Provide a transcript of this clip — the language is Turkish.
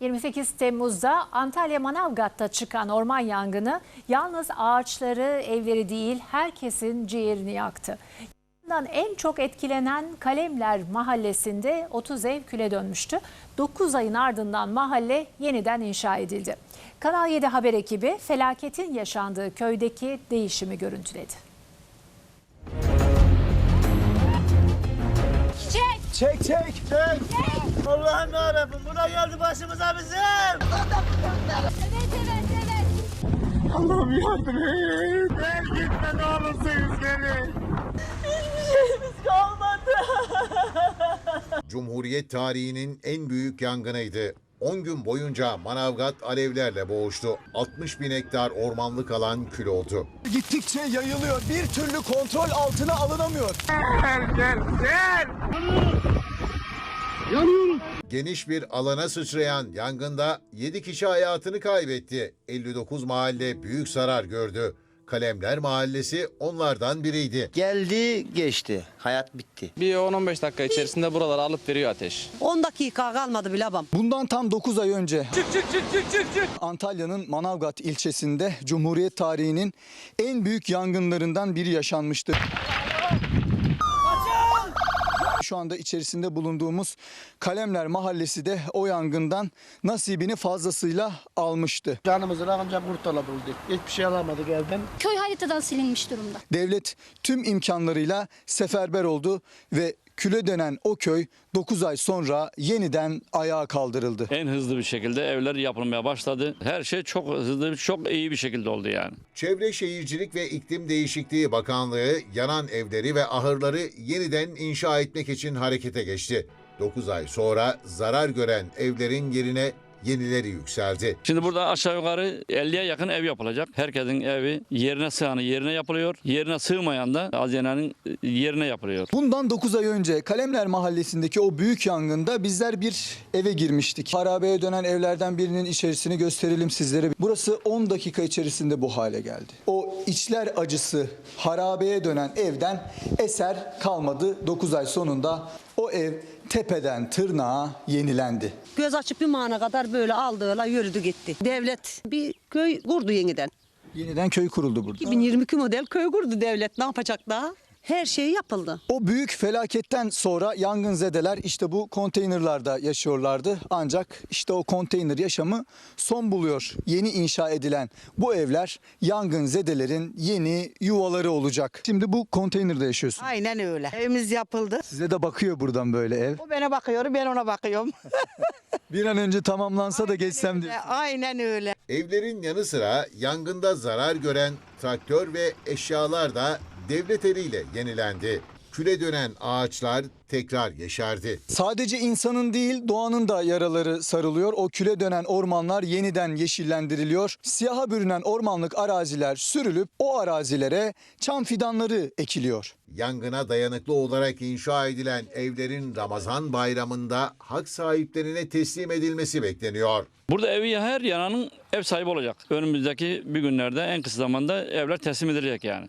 28 Temmuz'da Antalya Manavgat'ta çıkan orman yangını yalnız ağaçları, evleri değil herkesin ciğerini yaktı. Yangından en çok etkilenen Kalemler mahallesinde 30 ev küle dönmüştü. 9 ayın ardından mahalle yeniden inşa edildi. Kanal 7 haber ekibi felaketin yaşandığı köydeki değişimi görüntüledi. Çek çek çek. Allah'ım yarabbim buna geldi başımıza bizim. Allah'ım yardım et. Gel gitme ne olursunuz gelin. Hiçbir şeyimiz kalmadı. Cumhuriyet tarihinin en büyük yangınıydı. 10 gün boyunca Manavgat alevlerle boğuştu. 60 bin hektar ormanlık alan kül oldu. Gittikçe yayılıyor. Bir türlü kontrol altına alınamıyor. Geniş bir alana sıçrayan yangında 7 kişi hayatını kaybetti. 59 mahalle büyük zarar gördü. Kalemler Mahallesi onlardan biriydi. Geldi geçti. Hayat bitti. Bir 10-15 dakika içerisinde buraları alıp veriyor ateş. 10 dakika kalmadı bile abam. Bundan tam 9 ay önce Antalya'nın Manavgat ilçesinde Cumhuriyet tarihinin en büyük yangınlarından biri yaşanmıştı. Şu anda içerisinde bulunduğumuz Kalemler Mahallesi de o yangından nasibini fazlasıyla almıştı. Canımızı ancak kurtarabildik. Hiçbir şey alamadık evden. köy haritadan silinmiş durumda. Devlet tüm imkanlarıyla seferber oldu ve küle dönen o köy 9 ay sonra yeniden ayağa kaldırıldı. En hızlı bir şekilde evler yapılmaya başladı. Her şey çok hızlı, çok iyi bir şekilde oldu yani. Çevre Şehircilik ve İklim Değişikliği Bakanlığı yanan evleri ve ahırları yeniden inşa etmek için harekete geçti. 9 ay sonra zarar gören evlerin yerine yenileri yükseldi. Şimdi burada aşağı yukarı 50'ye yakın ev yapılacak. Herkesin evi yerine sığanı yerine yapılıyor. Yerine sığmayan da hazinenin yerine yapılıyor. Bundan 9 ay önce Kalemler Mahallesi'ndeki o büyük yangında bizler bir eve girmiştik. Harabeye dönen evlerden birinin içerisini gösterelim sizlere. Burası 10 dakika içerisinde bu hale geldi. O içler acısı harabeye dönen evden eser kalmadı. 9 ay sonunda o ev tepeden tırnağa yenilendi. Göz açıp bir mana kadar böyle aldığıyla yürüdü gitti. Devlet bir köy kurdu yeniden. Yeniden köy kuruldu burada. 2022 model köy kurdu devlet. Ne yapacak daha? Her şey yapıldı. O büyük felaketten sonra yangınzedeler işte bu konteynerlarda yaşıyorlardı. Ancak işte o konteyner yaşamı son buluyor. Yeni inşa edilen bu evler yangınzedelerin yeni yuvaları olacak. Şimdi bu konteynerde yaşıyorsun. Aynen öyle. Evimiz yapıldı. Size de bakıyor buradan böyle ev. O bana bakıyor, ben ona bakıyorum. Bir an önce tamamlansa da geçsem diye. Aynen öyle. Evlerin yanı sıra yangında zarar gören traktör ve eşyalar da devlet eliyle yenilendi. Küle dönen ağaçlar tekrar yeşerdi. Sadece insanın değil doğanın da yaraları sarılıyor. O küle dönen ormanlar yeniden yeşillendiriliyor. Siyaha bürünen ormanlık araziler sürülüp o arazilere çam fidanları ekiliyor. Yangına dayanıklı olarak inşa edilen evlerin Ramazan bayramında hak sahiplerine teslim edilmesi bekleniyor. Burada evi her yananın ev sahibi olacak. Önümüzdeki bir günlerde en kısa zamanda evler teslim edilecek yani.